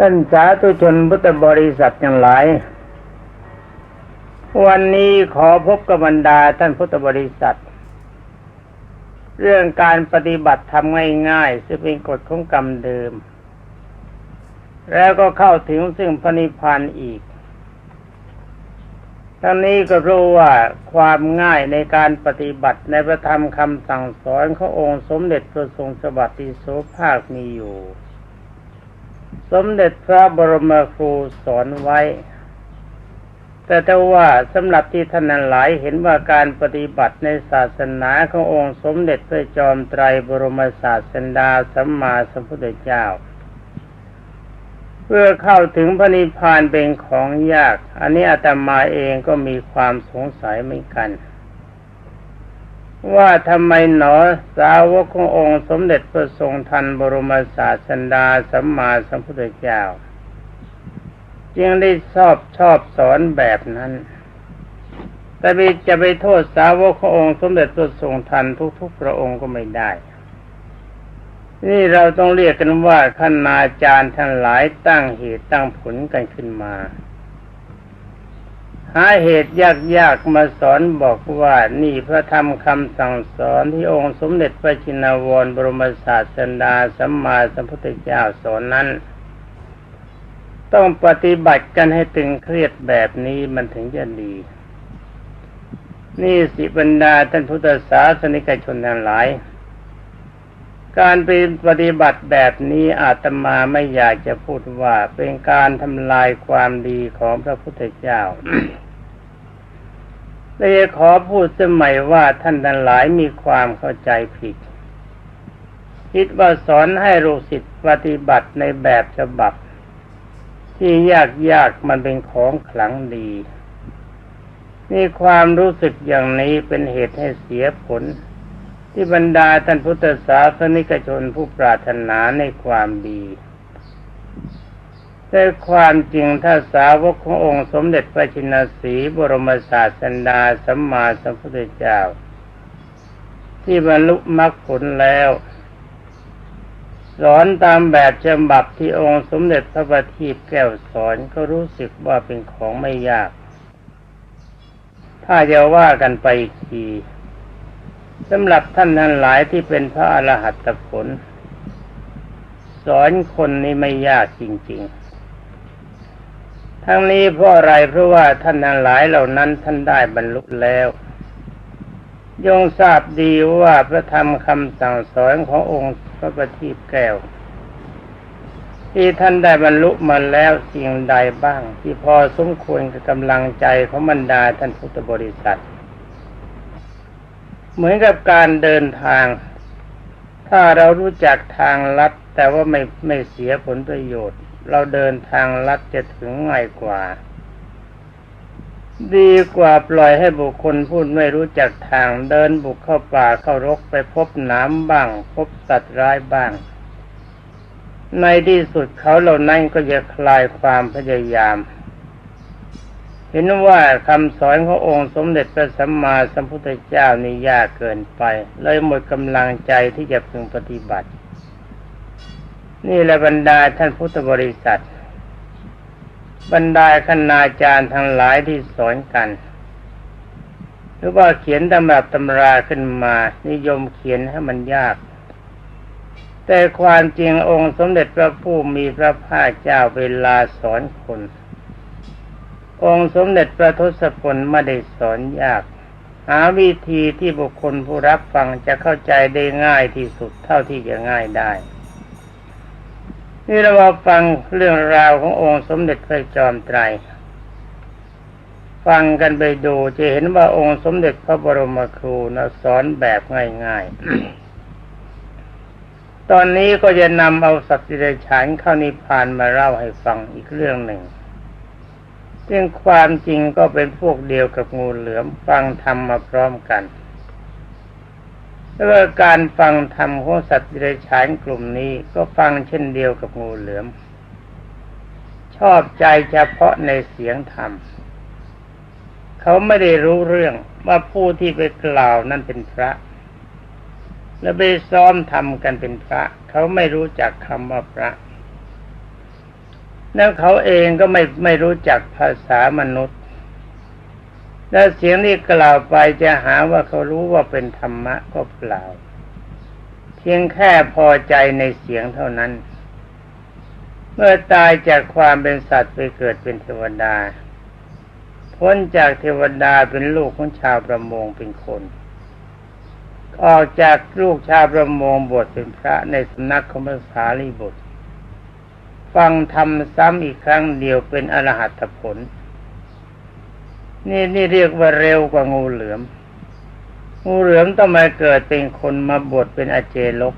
ท่านสาธุชนพุทธบริษัททั้งหลาย วันนี้ขอพบกับบรรดาท่านพุทธบริษัท เรื่องการปฏิบัติทำง่ายๆซึ่งเป็นกฎของกรรมเดิม แล้วก็เข้าถึงซึ่งพระนิพพานอีก ทั้งนี้ก็รู้ว่าความง่ายในการปฏิบัติในพระธรรมคำสั่งสอนขององค์สมเด็จพระทรงสวัสดิโสภาคมีอยู่ สมเด็จพระบรมครูสอนไว้ แต่ถ้าว่าสำหรับที่ท่านนั้นหลายเห็นว่าการปฏิบัติในศาสนาขององค์สมเด็จพระจอมไตรบรมศาสดาสัมมาสัมพุทธเจ้า เพื่อเข้าถึงพระนิพพานเป็นของยาก อันนี้อาตมาเองก็มีความสงสัยเหมือนกัน ว่าทำไมหนอสาวกขององค์สมเด็จพระทรงทันบรมศาสดาสัมมาสัมพุทธเจ้าจึงได้ชอบชอบสอนแบบนั้น แต่ไปจะไปโทษสาวกขององค์สมเด็จพระทรงทันทุกๆพระองค์ก็ไม่ได้ นี่เราต้องเรียกกันว่าคณาจารย์ทั้งหลายตั้งเหตุตั้งผลกันขึ้นมา หาเหตุยากๆมาสอนบอกว่านี่พระธรรมคำสั่งสอนที่องค์สมเด็จพระชินวรบรมศาสดาสัมมาสัมพุทธเจ้าสอนนั้น ต้องปฏิบัติกันให้ตึงเครียดแบบนี้มันถึงจะดี นี่สิบรรดาท่านพุทธศาสนิกชนทั้งหลาย การปฏิบัติแบบนี้อาตมาไม่อยากจะพูดว่าเป็นการทำลายความดีของพระพุทธเจ้าเลยขอพูดสมัยว่าท่านทั้งหลายมีความเข้าใจผิด คิดว่าสอนให้ลูกศิษย์ปฏิบัติในแบบฉบับ ที่ยากยากมันเป็นของขลังดีนี่ความรู้สึกอย่างนี้เป็นเหตุให้เสียผล ที่บรรดาท่านพุทธศาสนิกชนผู้ปรารถนาในความดีแต่ความจริงถ้าสาวกขององค์สมเด็จพระชินสีบรมศาสดาสัมมาสัมพุทธเจ้า ที่บรรลุมรรคผลแล้วสอนตามแบบฉบับที่องค์สมเด็จพระบัณฑิตแก้วสอนก็รู้สึกว่าเป็นของไม่ยาก ถ้าจะว่ากันไปอีกที สำหรับท่านทั้งหลายที่เป็นพระอรหัตผล สอนคนนี้ไม่ยากจริง ๆ ทั้งนี้เพราะอะไรเพราะว่าท่านทั้งหลายเหล่านั้นท่านได้บรรลุแล้ว ยงทราบดีว่าพระธรรมคำสั่งสอนขององค์พระปฏิแก้ว ที่ท่านได้บรรลุมาแล้วสิ่งใดบ้าง ที่พอสมควรกับกำลังใจของบรรดาท่านพุทธบริษัท เหมือนกับการเดินทาง ถ้าเรารู้จักทางลัด แต่ว่าไม่ไม่เสียผลประโยชน์ เราเดินทางลัดจะถึงง่ายกว่า ดีกว่าปล่อยให้บุคคลพูดไม่รู้จักทางเดินบุกเข้าป่าเข้ารกไปพบน้ำบ้าง พบสัตว์ร้ายบ้าง ในที่สุดเขาเหล่านั้นก็จะคลายความพยายาม เห็นว่าคำสอนขององค์สมเด็จพระสัมมาสัมพุทธเจ้านี่ยากเกินไป เลยหมดกำลังใจที่จะพึงปฏิบัติ นี่แหละบรรดาท่านพุทธบริษัท บรรดาคณาจารย์ทั้งหลายที่สอนกัน หรือว่าเขียนตำรับตำราขึ้นมา นิยมเขียนให้มันยาก แต่ความจริงองค์สมเด็จพระผู้มีพระภาคเจ้าเวลาสอนคน องค์สมเด็จพระทศพลไม่ได้สอนยาก หาวิธีที่บุคคลผู้รับฟังจะเข้าใจได้ง่ายที่สุดเท่าที่จะง่ายได้ นี่เรามาฟังเรื่องราวขององค์สมเด็จพระจอมไตร ฟังกันไปดูจะเห็นว่าองค์สมเด็จพระบรมครูนะสอนแบบง่ายๆ ตอนนี้ก็จะนำเอาสัตว์ดิเรกชันเข้านิพพานมาเล่าให้ฟังอีกเรื่องหนึ่ง ซึ่งความจริงก็เป็นพวกเดียวกับงูเหลือมฟังธรรมมาพร้อมกันแล้วการฟังธรรมของสัตว์ดิเรกชันกลุ่มนี้ก็ฟังเช่นเดียวกับงูเหลือม ชอบใจเฉพาะในเสียงธรรม เขาไม่ได้รู้เรื่องว่าผู้ที่ไปกล่าวนั่นเป็นพระ แล้วไปซ้อมทำกันเป็นพระ เขาไม่รู้จักคำว่าพระ แล้วเขาเองก็ไม่ไม่รู้จักภาษามนุษย์ แล้วเสียงที่กล่าวไปจะหาว่าเขารู้ว่าเป็นธรรมะก็เปล่า เพียงแค่พอใจในเสียงเท่านั้น เมื่อตายจากความเป็นสัตว์ไปเกิดเป็นเทวดา พ้นจากเทวดาเป็นลูกของชาวประมงเป็นคนออกจากลูกชาวประมงบวชเป็นพระในสำนักของพระสารีบุตร ฟังธรรมซ้ำอีกครั้งเดียวเป็นอรหัตผล นี่นี่เรียกว่าเร็วกว่างูเหลือม งูเหลือมต้องมาเกิดเป็นคนมาบวชเป็นอาเจลก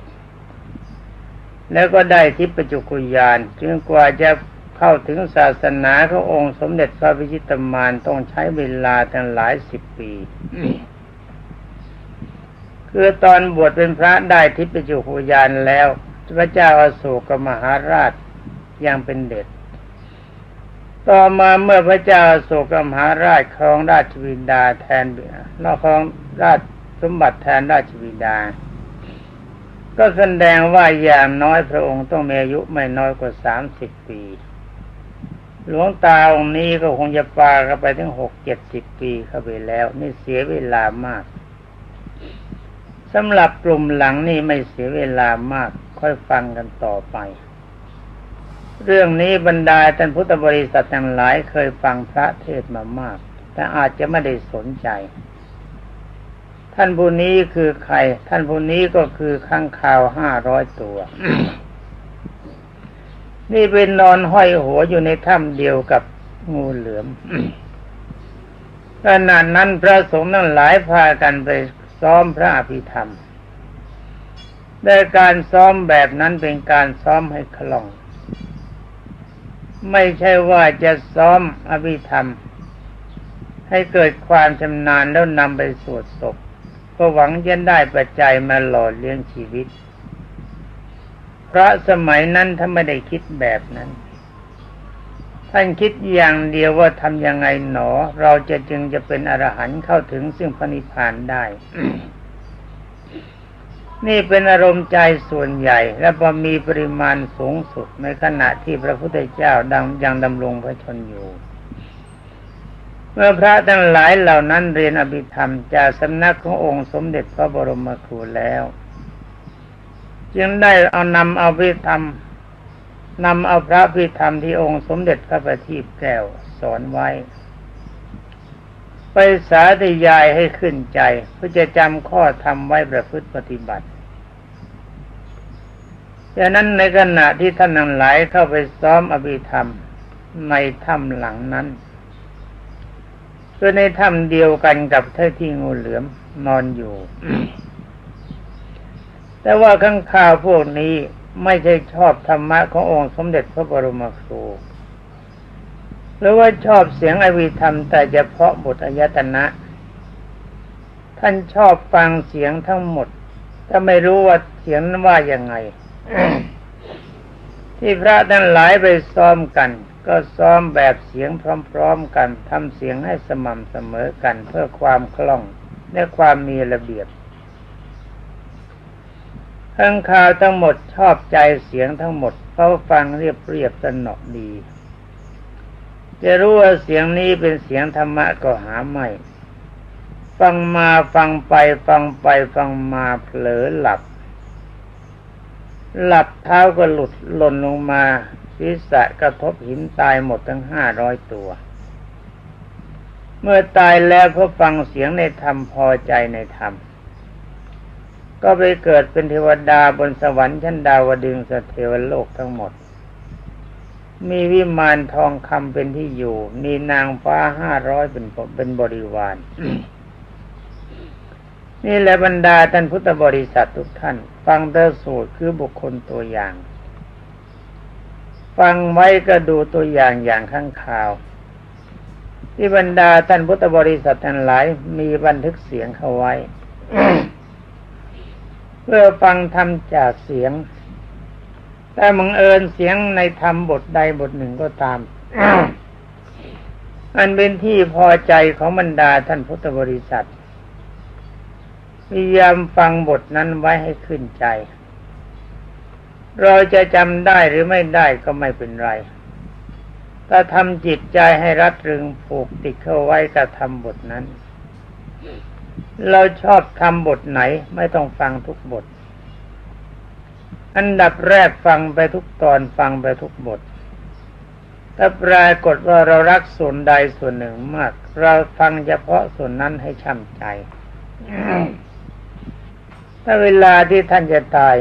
แล้วก็ได้ทิพจุกุยานจึงกว่าจะเข้าถึงศาสนาขององค์สมเด็จพระพิชิตมารต้องใช้เวลาตั้งหลายสิบปีคือตอนบวชเป็นพระได้ทิพจุกุยานแล้ว พระเจ้าอาโศกมหาราช ยังเป็นเด็ก ต่อมาเมื่อพระเจ้าโศกมหาราชครองราชบินดาแทนนอกครองราชสมบัติแทนราชบินดา ก็แสดงว่าอย่างน้อยพระองค์ต้องมีอายุไม่น้อยกว่าสามสิบปี หลวงตาองค์นี้ก็คงจะปากันไปถึงหกเจ็ดสิบปีเข้าไปแล้ว นี่เสียเวลามากสำหรับกลุ่มหลังนี่ไม่เสียเวลามาก ค่อยฟังกันต่อไป เรื่องนี้บรรดาท่านพุทธบริษัททั้งหลายเคยฟังพระเทศมามาก แต่อาจจะไม่ได้สนใจ ท่านผู้นี้คือใคร ท่านผู้นี้ก็คือข้างข่าวห้าร้อยตัว นี่เป็นนอนห้อยหัวอยู่ในถ้ำเดียวกับงูเหลือมขณะนั้นพระสงฆ์ทั้งหลายพากันไปซ้อมพระอภิธรรมแต่การซ้อมแบบนั้นเป็นการซ้อมให้คล่อง ไม่ใช่ว่าจะซ้อมอภิธรรม ให้เกิดความชำนาญแล้วนำไปสวดศพก็หวังจะได้ปัจจัยมาหล่อเลี้ยงชีวิตพระสมัยนั้นท่านไม่ได้คิดแบบนั้น ท่านคิดอย่างเดียวว่าทำยังไงหนอ เราจะจึงจะเป็นอรหันต์เข้าถึงซึ่งพระนิพพานได้ นี่เป็นอารมณ์ใจส่วนใหญ่ และพอมีปริมาณสูงสุดในขณะที่พระพุทธเจ้าดังยังดำรงพระชนอยู่ เมื่อพระทั้งหลายเหล่านั้นเรียนอภิธรรมจากสำนักขององค์สมเด็จพระบรมครูแล้ว จึงได้เอานำเอาพิธรรมนำเอาพระพิธรรมที่องค์สมเด็จพระประทีปแก้วสอนไว้ ไปสาธยายให้ขึ้นใจเพื่อจะจำข้อธรรมไว้ประพฤติปฏิบัติ ดังนั้นในขณะที่ท่านทั้งหลายเข้าไปซ้อมอภิธรรมในถ้ำหลังนั้นคือในถ้ำเดียวกันกับเท่าที่งูเหลือมนอนอยู่ แต่ว่าข้างข่าวพวกนี้ไม่ใช่ชอบธรรมะขององค์สมเด็จพระบรมครูหรือว่าชอบเสียงอวิธรรม แต่เฉพาะบทอายตนะ ท่านชอบฟังเสียงทั้งหมด ถ้าไม่รู้ว่าเสียงนั้นว่ายังไง ที่พระทั้งหลายไปซ้อมกัน ก็ซ้อมแบบเสียงพร้อมๆกันทำเสียงให้สม่ำเสมอกันเพื่อความคล่องและความมีระเบียบข้งข่าวทั้งหมดชอบใจเสียงทั้งหมดเขาฟังเรียบเรียบสนอดี จะรู้ว่าเสียงนี้เป็นเสียงธรรมะก็หาไม่ ฟังมาฟังไปฟังไปฟังมาเผลอหลับ หลับเท้าก็หลุดหล่นลงมาศีรษะกระทบหินตายหมดทั้งห้าร้อยตัว เมื่อตายแล้วเพราฟังเสียงในธรรมพอใจในธรรม ก็ไปเกิดเป็นเทวดาบนสวรรค์ชั้นดาวดึงสเทวโลกทั้งหมด มีวิมานทองคำเป็นที่อยู่ มีนางฟ้าห้าร้อยเป็นเป็นบริวาร นี่แหละบรรดาท่านพุทธบริษัททุกท่าน ฟังเตอสูตรคือบุคคลตัวอย่าง ฟังไว้ก็ดูตัวอย่างอย่างข้างข่าว ที่บรรดาท่านพุทธบริษัททั้งหลายมีบันทึกเสียงเข้าไว้ เพื่อฟังธรรมจากเสียงแต่บังเอิญเสียงในธรรมบทใดบทหนึ่งก็ตามอันเป็นที่พอใจของบรรดาท่านพุทธบริษัท พยายามฟังบทนั้นไว้ให้ขึ้นใจ เราจะจำได้หรือไม่ได้ก็ไม่เป็นไร ถ้าทำจิตใจให้รัดรึงผูกติดเข้าไว้กับทำบทนั้น เราชอบทำบทไหนไม่ต้องฟังทุกบท อันดับแรกฟังไปทุกตอนฟังไปทุกบท ถ้าปรากฏว่าเรารักส่วนใดส่วนหนึ่งมาก เราฟังเฉพาะส่วนนั้นให้ช่ำใจ ถ้าเวลาที่ท่านจะตาย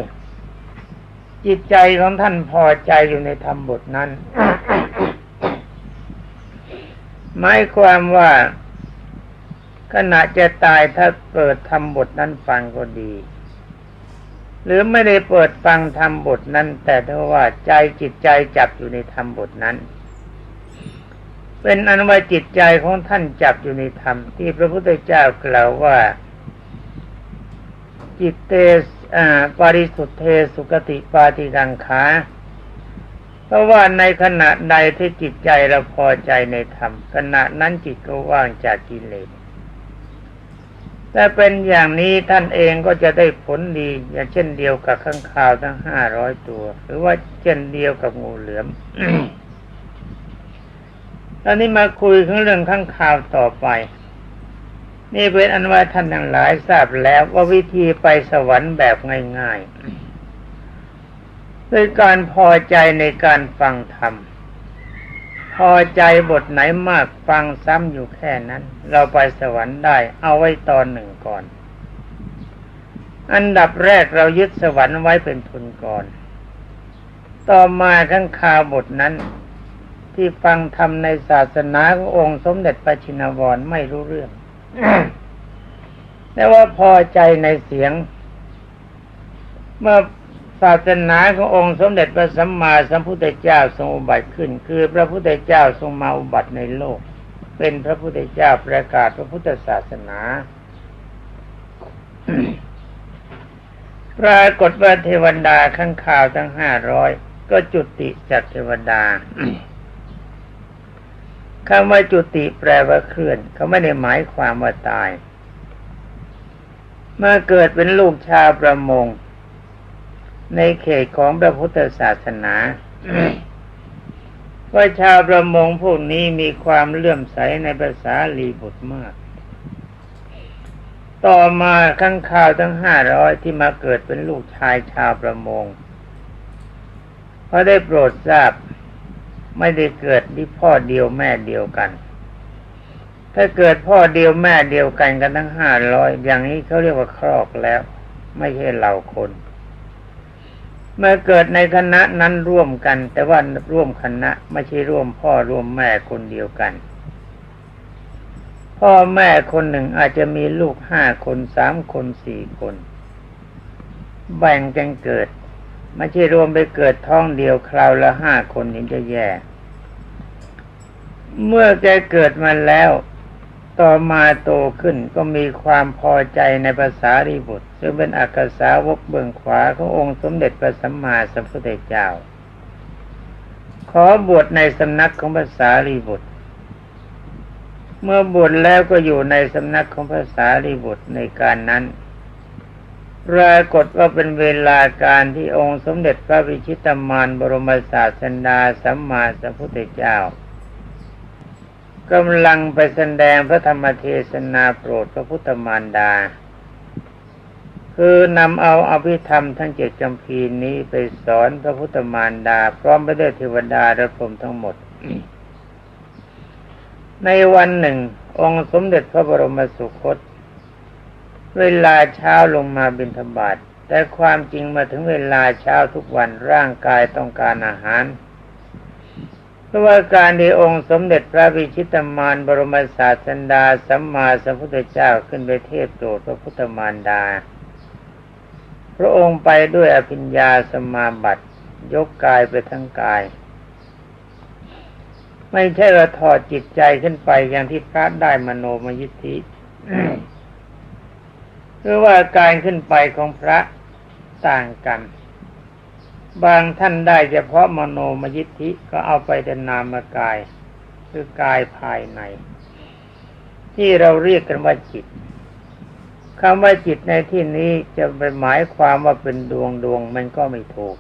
จิตใจของท่านพอใจอยู่ในธรรมบทนั้นหมายความว่าขณะจะตายถ้าเปิดทำบทนั้นฟังก็ดี หรือไม่ได้เปิดฟังทำบทนั้น แต่ถ้าว่าใจจิตใจจับอยู่ในธรรมบทนั้น เป็นอันว่าจิตใจของท่านจับอยู่ในธรรมที่พระพุทธเจ้ากล่าวว่า จิตเตปาริสุทธเทสุกติปาติกังขาเพราะว่าในขณะใดที่จิตใจเราพอใจในธรรมขณะนั้นจิตก็ว่างจากกิเลสแต่เป็นอย่างนี้ท่านเองก็จะได้ผลดี อย่างเช่นเดียวกับข้างข่าวทั้งห้าร้อยตัว หรือว่าเช่นเดียวกับงูเหลือมตอนนี้มาคุยถึงเรื่องข้างข่าวต่อไป นี่เป็นอันว่าท่านทั้งหลายทราบแล้วว่าวิธีไปสวรรค์แบบง่ายๆด้วยการพอใจในการฟังธรรม พอใจบทไหนมากฟังซ้ำอยู่แค่นั้น เราไปสวรรค์ได้ เอาไว้ตอนหนึ่งก่อน อันดับแรกเรายึดสวรรค์ไว้เป็นทุนก่อน ต่อมาข้งคาบทนั้นที่ฟังธรรมในศาสนาขององค์สมเด็จพระชินวรไม่รู้เรื่อง แต่ว่าพอใจในเสียง เมื่อศาสนาขององค์สมเด็จพระสัมมาสัมพุทธเจ้าทรงอุบัติขึ้น คือพระพุทธเจ้าทรงมาอุบัติในโลก เป็นพระพุทธเจ้าประกาศพระพุทธศาสนาปรากฏว่าเทวดาข้างข่าวทั้งห้าร้อยก็จุติจากเทวดา คำว่าจุติแปลว่าเคลื่อน เขาไม่ได้หมายความว่าตาย เมื่อเกิดเป็นลูกชาวประมง ในเขตของพระพุทธศาสนาว่าชาวประมงพวกนี้มีความเลื่อมใสในภาษาลีบุตรมาก ต่อมาข้างข่าวทั้งห้าร้อยที่มาเกิดเป็นลูกชายชาวประมงเพราได้โปรดทราบ ไม่ได้เกิดที่พ่อเดียวแม่เดียวกัน ถ้าเกิดพ่อเดียวแม่เดียวกันกันทั้งห้าร้อยอย่างนี้เขาเรียกว่าครอกแล้ว ไม่ใช่เหล่าคน เมื่อเกิดในคณะนั้นร่วมกัน แต่ว่าร่วมคณะไม่ใช่ร่วมพ่อร่วมแม่คนเดียวกัน พ่อแม่คนหนึ่งอาจจะมีลูกห้าคนสามคนสี่คน แบ่งกันเกิด ไม่ใช่รวมไปเกิดท้องเดียวคราวละห้าคนนี่จะแย่ เมื่อแกเกิดมาแล้ว ต่อมาโตขึ้นก็มีความพอใจในภาษารีบุตร ซึ่งเป็นอักษาวกเบื้องขวาขององค์สมเด็จพระสัมมาสัมพุทธเจ้า ขอบวชในสำนักของภาษารีบุตรเมื่อบวชแล้วก็อยู่ในสำนักของภาษารีบุตรในการนั้น ปรากฏว่าเป็นเวลาการที่องค์สมเด็จพระวิชิตามานบรมศาสดาสัมมาสัมพุทธเจ้ากำลังไปแสดงพระธรรมเทศนาโปรดพระพุทธมารดา คือนำเอาอภิธรรมทั้งเจ็ดจำพีนี้ไปสอนพระพุทธมารดา พร้อมไปด้วยเทวดาและพรหมทั้งหมด ในวันหนึ่ง องค์สมเด็จพระบรมสุคต เวลาเช้าลงมาบิณฑบาตแต่ความจริงมาถึงเวลาเช้าทุกวันร่างกายต้องการอาหารเพราะว่าการที่องค์สมเด็จพระวิชิตมานบรมศาสดาสัมมาสัมพุทธเจ้าขึ้นไปเทศโปรดพระพุทธมารดา พระองค์ไปด้วยอภิญญาสมาบัติยกกายไปทั้งกาย ไม่ใช่ว่าถอดจิตใจขึ้นไปอย่างที่พระได้มโนมยิทธิ คือว่าการขึ้นไปของพระต่างกัน บางท่านได้เฉพาะมโนมยิทธิก็เอาไปแต่นามกาย คือกายภายใน ที่เราเรียกกันว่าจิตคำว่าจิตในที่นี้จะไปหมายความว่าเป็นดวงดวงมันก็ไม่ถูก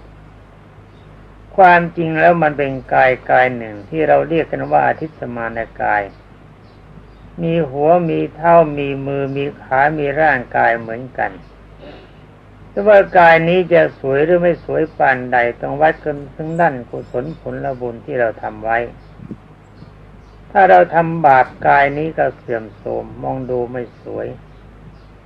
ความจริงแล้วมันเป็นกายกายหนึ่งที่เราเรียกกันว่าอาทิตย์สมานกาย มีหัวมีเท้ามีมือมีขามีร่างกายเหมือนกัน แต่ว่ากายนี้จะสวยหรือไม่สวยปานใดต้องวัดกันทั้งด้านกุศลผลละบุญที่เราทำไว้ ถ้าเราทำบาปกายนี้ก็เสื่อมโทรมมองดูไม่สวย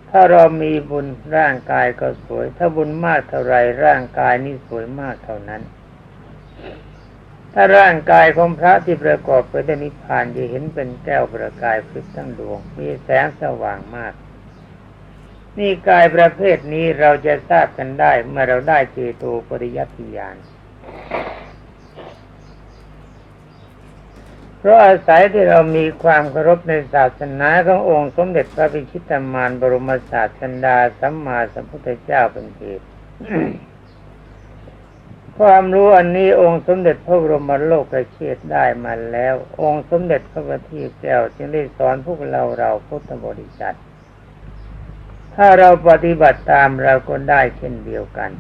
ถ้าเรามีบุญร่างกายก็สวย ถ้าบุญมากเท่าไรร่างกายนี้สวยมากเท่านั้น ถ้าร่างกายของพระที่ประกอบไปด้วยนิพพานจะเห็นเป็นแก้วประกายพลิกทั้งดวง มีแสงสว่างมาก นี่กายประเภทนี้เราจะทราบกันได้เมื่อเราได้เจโตปริยัติญาณเพราะอาศัยที่เรามีความเคารพในศาสนาขององค์สมเด็จพระพิชิตามารบรมศาสดาสัมมาสัมพุทธเจ้าเป็นเหตุ ความรู้อันนี้องค์สมเด็จพระบรมโลกเชษได้มาแล้ว องค์สมเด็จพระบัณฑิตแก้วจึงได้สอนพวกเราเราพุทธบริษัท ถ้าเราปฏิบัติตามเราก็ได้เช่นเดียวกัน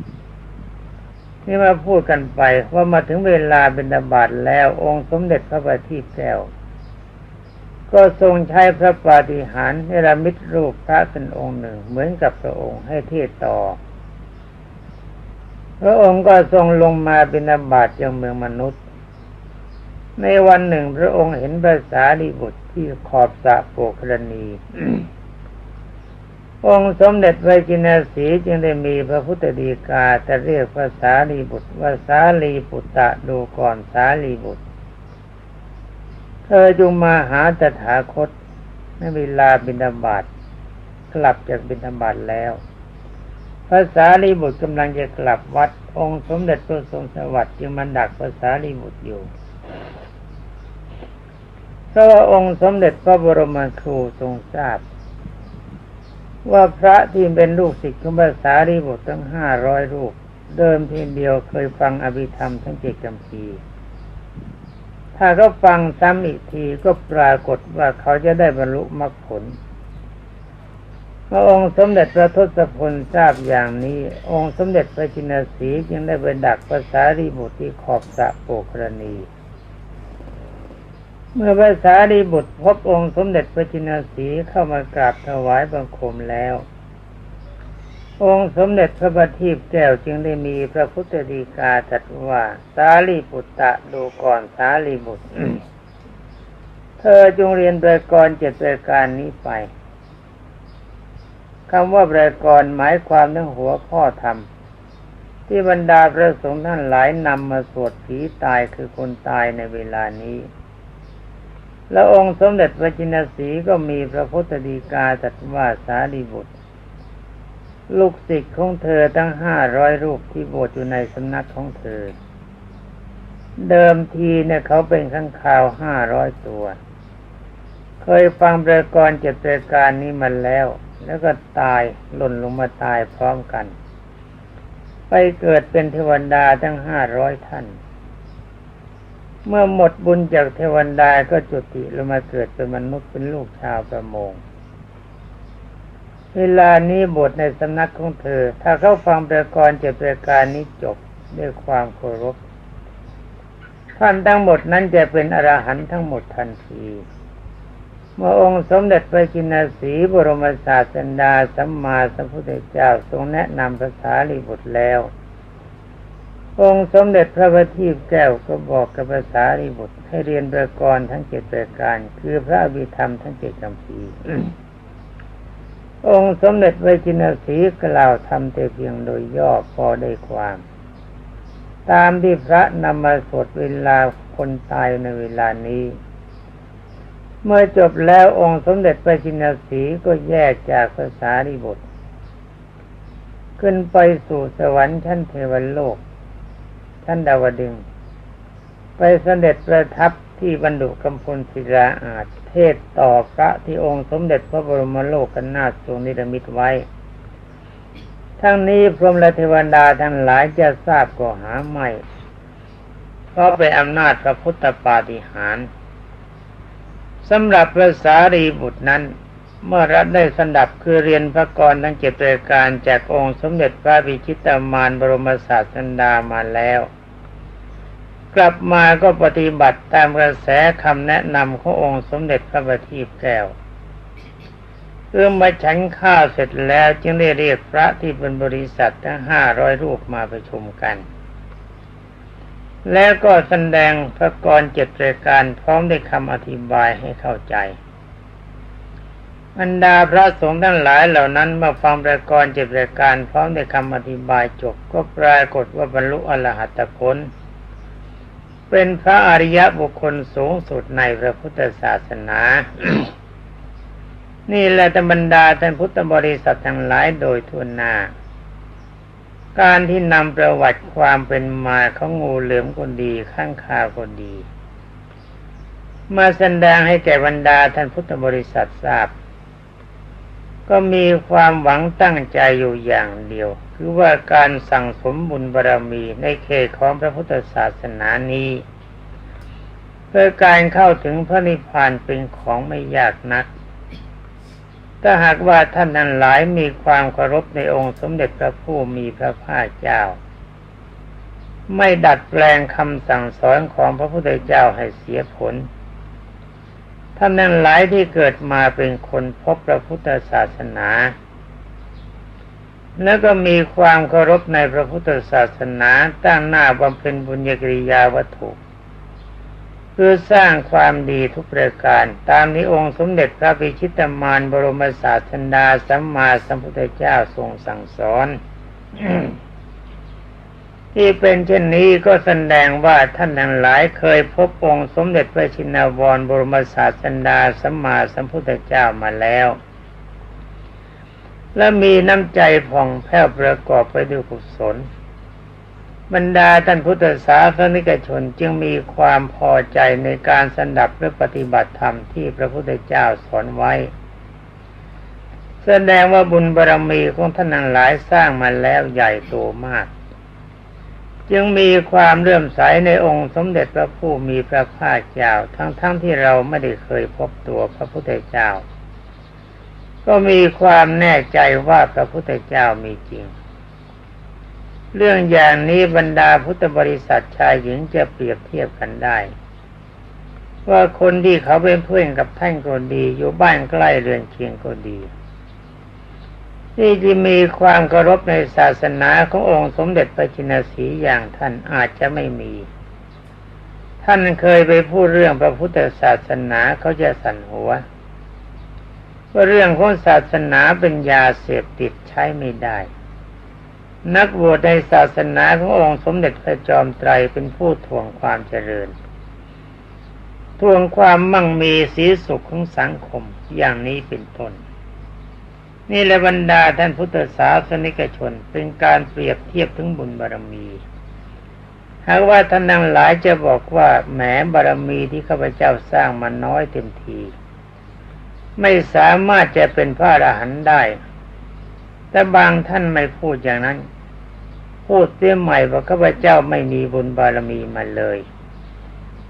นี่มาพูดกันไปว่ามาถึงเวลาเป็นดบาตแล้ว องค์สมเด็จพระบัณฑิตแก้วก็ทรงใช้พระปาฏิหาริย์เนรมิตรูปพระเป็นองค์หนึ่ง เหมือนกับพระองค์ให้เทศต่อ พระองค์ก็ทรงลงมาเป็นอาบาตยังเมืองมนุษย์ ในวันหนึ่งพระองค์เห็นภาษาลีบุตรที่ขอบสระโปกรณี องค์สมเด็จไวจินาสีจึงได้มีพระพุทธดีกาแต่เรียกภาษาลีบุตรว่าสาลีปุตตะดูก่อนสาลีบุตร เธอจงมาหาตถาคตในเวลาบิณฑบาตกลับจากบิณฑบาตแล้ว ภาษาลีบุตรกำลังจะกลับวัด องค์สมเด็จพระทรงสวัสดิ์จึงมันดักภาษาลีบุตรอยู่เพราะว่าองค์สมเด็จพระบรมครูทรงทราบ ว่าพระที่เป็นลูกศิษย์ของภาษาลีบุตรทั้งห้าร้อยรูป เดิมทีเดียวเคยฟังอภิธรรมทั้งเจ็ดคำพีถ้าเขาฟังซ้ำอีกทีก็ปรากฏว่าเขาจะได้บรรลุมรรคผล พระองค์สมเด็จพระทศพลทราบอย่างนี้ องค์สมเด็จพระจินสีจึงได้ไปดักภาษารีบุตรที่ขอบสะโปกรณี เมื่อภาษารีบุตรพบองค์สมเด็จพระจินสีเข้ามากราบถวายบังคมแล้ว องค์สมเด็จพระบัณฑิตแก้วจึงได้มีพระพุทธดีกาตรัสว่าสาลีบุตตะดูก่อนสาลีบุตร เธอจงเรียนประกรณ์เจ็ดประการนี้ไป คำว่าประกรณ์หมายความถึงหัวข้อธรรม ที่บรรดาพระสงฆ์ท่านหลายนำมาสวดผีตายคือคนตายในเวลานี้ แล้วองค์สมเด็จพระจินสีก็มีพระพุทธดีกาตรัสว่าสารีบุตร ลูกศิษย์ของเธอทั้งห้าร้อยรูปที่บวชอยู่ในสำนักของเธอ เดิมทีเนี่ยเขาเป็นข้างข่าวห้าร้อยตัว เคยฟังประกรณ์เจ็ดประการนี้มาแล้ว แล้วก็ตายหล่นลงมาตายพร้อมกัน ไปเกิดเป็นเทวดาทั้งห้าร้อยท่าน เมื่อหมดบุญจากเทวดาก็จุติลงมาเกิดเป็นมนุษย์เป็นลูกชาวประมง เวลานี้บทในสำนักของเธอ ถ้าเขาฟังประกรณ์เจ็ดประการนี้จบด้วยความเคารพท่านทั้งหมดนั้นจะเป็นอรหันต์ทั้งหมดทันที เมื่อองค์สมเด็จพระจินสีบรมศาสดาสัมมาสัมพุทธเจ้าทรงแนะนำภาษาลีบุตรแล้ว องค์สมเด็จพระบัณฑิตแก้วก็บอกกับภาษาลีบุตร ให้เรียนประกรณ์ทั้งเจ็ดประการ คือพระอภิธรรมทั้งเจ็ดคำพีองค์สมเด็จพระจินสีกล่าวทำแต่เพียงโดยย่อพอได้ความ ตามที่พระนำมาสวดเวลาคนตายในเวลานี้ เมื่อจบแล้วองค์สมเด็จพระจินสีก็แยกจากภาษาริบทขึ้นไปสู่สวรรค์ชั้นเทวโลกชั้นดาวดึง ไปเสด็จประทับที่บรรดุกำพลศิลาอาจเทศต่อพระที่องค์สมเด็จพระบรมโลกกันนาทรงนิรมิตไว้ ทั้งนี้พรหมและเทวดาทั้งหลายจะทราบก็หาไม่ เพราะเป็นอำนาจพระพุทธปาฏิหาริย์ สำหรับพระสารีบุตรนั้น เมื่อรับได้สันดับคือเรียนพระกรทั้งเจ็ดรายการจากองค์สมเด็จพระบิชิตามารบรมศาสดามาแล้ว กลับมาก็ปฏิบัติตามกระแสคำแนะนำขององค์สมเด็จพระบัณฑิตแก้วเอื้อมาฉันข้าวเสร็จแล้วจึงได้เรียกพระที่เป็นบริษัททั้งห้าร้อยรูปมาประชุมกัน แล้วก็แสดงพระกรเจ็ดรายการพร้อมด้วยคำอธิบายให้เข้าใจบรรดาพระสงฆ์ทั้งหลายเหล่านั้นมื่อฟังประกรเจ็ดรายการพร้อมด้วยคำอธิบายจบก็ปรากฏว่าบรรลุอรหัตผล เป็นพระอริยบุคคลสูงสุดในพระพุทธศาสนา นี่แหละธรรมดาท่านพุทธบริษัททั้งหลายโดยทุนนา การที่นำประวัติความเป็นมาของงูเหลือมคนดีข้างคาคนดี มาแสดงให้แก่บรรดาท่านพุทธบริษัททราบ ก็มีความหวังตั้งใจอยู่อย่างเดียว คือว่าการสั่งสมบุญบารรมีในเขตของพระพุทธศาสนานี้ เพื่อการเข้าถึงพระนิพพานเป็นของไม่ยากนัก ถ้าหากว่าท่านนั้นหลายมีความเคารพในองค์สมเด็จพระผู้มีพระภาคเจ้า ไม่ดัดแปลงคำสั่งสอนของพระพุทธเจ้าให้เสียผล ท่านนั้นหลายที่เกิดมาเป็นคนพบพระพุทธศาสนา แล้วก็มีความเคารพในพระพุทธศาสนาตั้งหน้าบำเพ็ญบุญญกิริยาวัตถุ เพื่อสร้างความดีทุกประการ ตามนี้องค์สมเด็จพระพิชิตมารบรมศาสดาสัมมาสัมพุทธเจ้าทรงสั่งสอนที่เป็นเช่นนี้ก็แสดงว่าท่านทั้งหลายเคยพบองค์สมเด็จพระชินวรบรมศาสดาสัมมาสัมพุทธเจ้ามาแล้ว และมีน้ำใจผ่องแผ้วประกอบไปด้วยกุศล บรรดาท่านพุทธศาสนิกชนจึงมีความพอใจในการสันดับและปฏิบัติธรรมที่พระพุทธเจ้าสอนไว้ แสดงว่าบุญบารรมีของท่านนั้นหลายสร้างมาแล้วใหญ่โตมาก จึงมีความเลื่อมใสในองค์สมเด็จพระผู้มีพระภาคเจ้าทั้งๆทที่เราไม่ได้เคยพบตัวพระพุทธเจ้า ก็มีความแน่ใจว่าพระพุทธเจ้ามีจริง เรื่องอย่างนี้บรรดาพุทธบริษัทชายหญิงจะเปรียบเทียบกันได้ ว่าคนที่เขาเป็นเพื่อนกับท่านก็ดี อยู่บ้านใกล้เรือนเคียงก็ดีที่จะมีความเคารพในศาสนาขององค์สมเด็จพระจินสีอย่างท่านอาจจะไม่มี ท่านเคยไปพูดเรื่องพระพุทธศาสนาเขาจะสั่นหัว ว่าเรื่องของศาสนาเป็นยาเสพติดใช้ไม่ได้ นักบวชในศาสนาขององค์สมเด็จพระจอมไตรเป็นผู้ทวงความเจริญ ทวงความมั่งมีสีสุขของสังคมอย่างนี้เป็นต้นนี่และบรรดาท่านพุทธศาสนิกชนเป็นการเปรียบเทียบถึงบุญบารรมี หากว่าท่านนังหลายจะบอกว่าแหมบารรมีที่ข้าพเจ้าสร้างมาน้อยเต็มที ไม่สามารถจะเป็นพระอรหันต์ได้ แต่บางท่านไม่พูดอย่างนั้น พูดเสียใหม่ว่าข้าพเจ้าไม่มีบุญบารมีมาเลย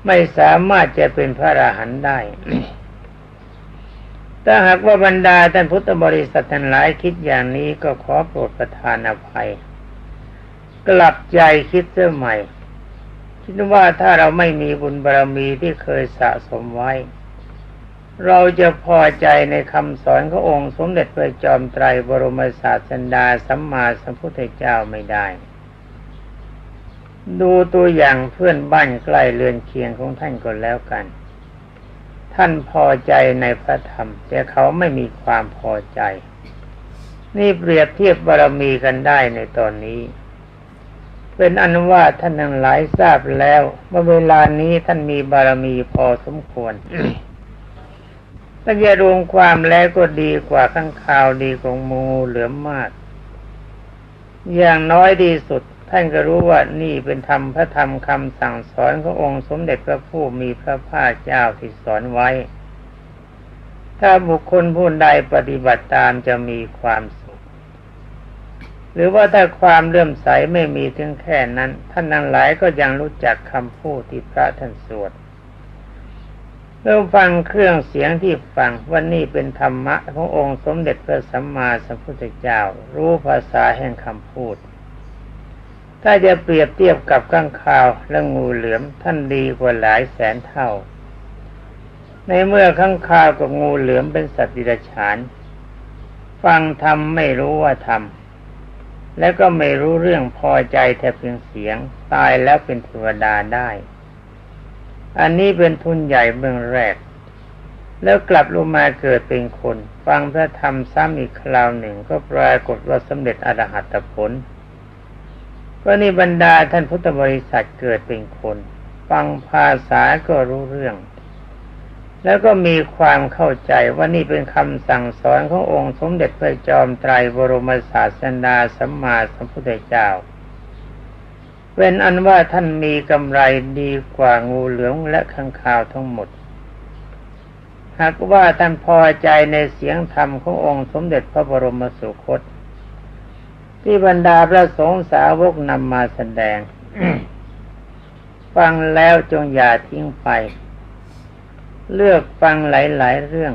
ไม่สามารถจะเป็นพระอราหันต์ได้ถ้าหากว่าบรรดาท่านพุทธบริษัททั้งหลายคิดอย่างนี้ก็ขอโปรดประทานอภัย กลับใจคิดเสียใหม่คิดว่าถ้าเราไม่มีบุญบารมีที่เคยสะสมไว้ เราจะพอใจในคำสอนขององค์สมเด็จพระจอมไตรบรมศาสดาสัมมาสัมพุทธเจ้าไม่ได้ ดูตัวอย่างเพื่อนบ้านใกล้เรือนเคียงของท่านก็แล้วกัน ท่านพอใจในพระธรรม แต่เขาไม่มีความพอใจ นี่เปรียบเทียบบารมีกันได้ในตอนนี้เป็นอนุว่าท่านทั้งหลายทราบแล้วว่าเวลานี้ท่านมีบารมีพอสมควร ถ้าจะรวมความแล้วก็ดีกว่าข้างข่าวดีของมูเหลือมมาก อย่างน้อยดีสุด ท่านก็รู้ว่านี่เป็นธรรมพระธรรมคำสั่งสอนขององค์สมเด็จพระผู้มีพระภาคเจ้าที่สอนไว้ ถ้าบุคคลผู้ใดปฏิบัติตามจะมีความสุข หรือว่าถ้าความเลื่อมใสไม่มีถึงแค่นั้น ท่านทั้งหลายก็ยังรู้จักคำพูดที่พระท่านสวด เมื่อฟังเครื่องเสียงที่ฟังว่านี่เป็นธรรมะขององค์สมเด็จพระสัมมาสัมพุทธเจ้า รู้ภาษาแห่งคำพูด ถ้าจะเปรียบเทียบกับก้างคาวและงูเหลือมท่านดีกว่าหลายแสนเท่า ในเมื่อข้างคาวกับงูเหลือมเป็นสัตว์ดิรัจฉาน ฟังธรรมไม่รู้ว่าธรรมแล้วก็ไม่รู้เรื่องพอใจแต่เพียงเสียง ตายแล้วเป็นเทวดาได้ อันนี้เป็นทุนใหญ่เบื้องแรก แล้วกลับลงมาเกิดเป็นคน ฟังพระธรรมซ้ำอีกคราวหนึ่งก็ปรากฏว่าสำเร็จอรหัตผลก็นี่บรรดาท่านพุทธบริษัทเกิดเป็นคน ฟังภาษาก็รู้เรื่อง แล้วก็มีความเข้าใจว่านี่เป็นคำสั่งสอนขององค์สมเด็จพระจอมไตรบรมศาสดาสัมมาสัมพุทธเจ้า เป็นอันว่าท่านมีกำไรดีกว่างูเหลือมและข้างคาวทั้งหมด หากว่าท่านพอใจในเสียงธรรมขององค์สมเด็จพระบรมสุคต ที่บรรดาพระสงฆ์สาวกนำมาแสดง ฟังแล้วจงอย่าทิ้งไป เลือกฟังหลาย ๆ เรื่อง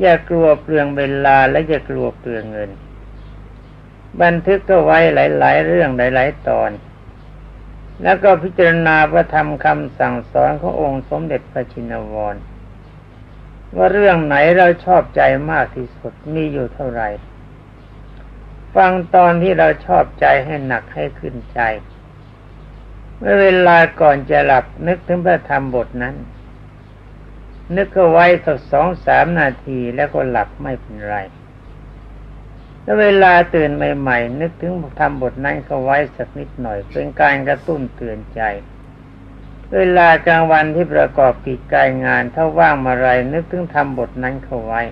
อย่ากลัวเปลืองเวลาและอย่ากลัวเปลืองเงิน บันทึกก็ไว้หลาย ๆ เรื่องหลาย ๆ ตอน แล้วก็พิจารณาพระธรรมคำสั่งสอนขององค์สมเด็จพระชินวร ว่าเรื่องไหนเราชอบใจมากที่สุดมีอยู่เท่าไหร่ ฟังตอนที่เราชอบใจให้หนักให้ขึ้นใจ เมื่อเวลาก่อนจะหลับนึกถึงพระธรรมบทนั้น นึกเอาไว้สักสองสามนาทีแล้วก็หลับไม่เป็นไร แล้วเวลาตื่นใหม่ๆ นึกถึงทำบทนั้นเขาไว้สักนิดหน่อย เป็นการกระตุ้นเตือนใจ เวลากลางวันที่ประกอบกิจการงานถ้าว่างมาไรนึกถึงทำบทนั้นเข้าไว้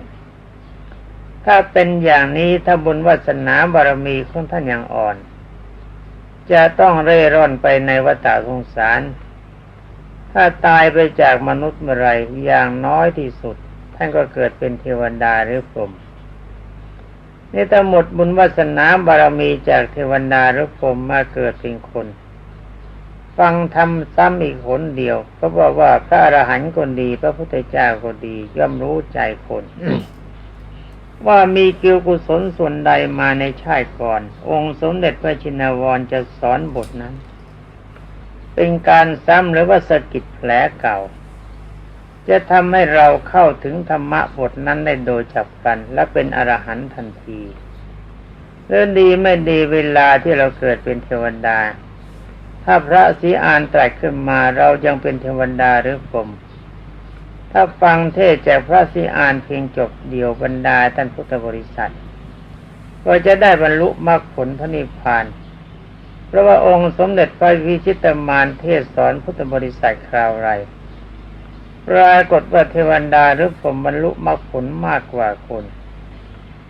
ถ้าเป็นอย่างนี้ถ้าบุญวาสนาบารมีของท่านยังอ่อน จะต้องเร่ร่อนไปในวัฏสงสาร ถ้าตายไปจากมนุษย์เมื่อไรอย่างน้อยที่สุด ท่านก็เกิดเป็นเทวดาหรือพรหม นี่ถ้าหมดบุญวาสนาบารมีจากเทวดาหรือพรหมมาเกิดเป็นคน ฟังทำซ้ำอีกหนเดียวก็บอกว่าพระอรหันต์คนดี พระพุทธเจ้าก็ดี ย่อมรู้ใจคน ว่ามีเกี่ยวกุศลส่วนใดมาในชาติก่อน องค์สมเด็จพระชินวรจะสอนบทนั้น เป็นการซ้ำหรือว่าสะกิดแผลเก่า จะทำให้เราเข้าถึงธรรมะบทนั้นได้โดยจับกัน และเป็นอรหันต์ทันทีเรื่องดีไม่ดีเวลาที่เราเกิดเป็นเทวดา ถ้าพระศรีอานตรัสขึ้นมาเรายังเป็นเทวดาหรือพรหมถ้าฟังเทศจากพระศรีอานเพียงจบเดียวบรรดาท่านพุทธบริษัท ก็จะได้บรรลุมรรคผลพระนิพพานเพราะว่าองค์สมเด็จพระวิชิตมารเทศสอนพุทธบริษัทคราวไร ปรากฏว่าเทวันดาหรือผมบรรลุมรรคผลมากกว่าคน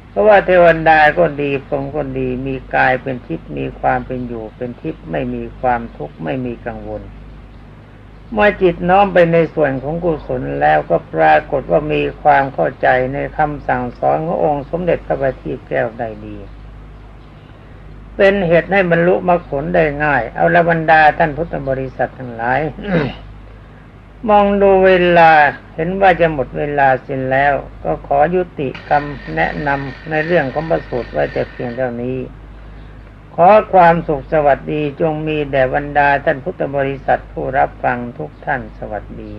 เพราะว่าเทวันดาก็ดีผมก็ดีมีกายเป็นทิพย์มีความเป็นอยู่เป็นทิพย์ไม่มีความทุกข์ไม่มีกังวล เมื่อจิตน้อมไปในส่วนของกุศลแล้วก็ปรากฏว่ามีความเข้าใจในคำสั่งสอนขององค์สมเด็จพระบัณฑิตแก้วได้ดีเป็นเหตุให้บรรลุมรรคผลได้ง่าย เอาละบรรดาท่านพุทธบริษัททั้งหลาย มองดูเวลาเห็นว่าจะหมดเวลาสิ้นแล้ว ก็ขอยุติคำแนะนำในเรื่องของประสูตรไว้แต่เพียงเท่านี้ ขอความสุขสวัสดีจงมีแด่บรรดาท่านพุทธบริษัทผู้รับฟังทุกท่านสวัสดี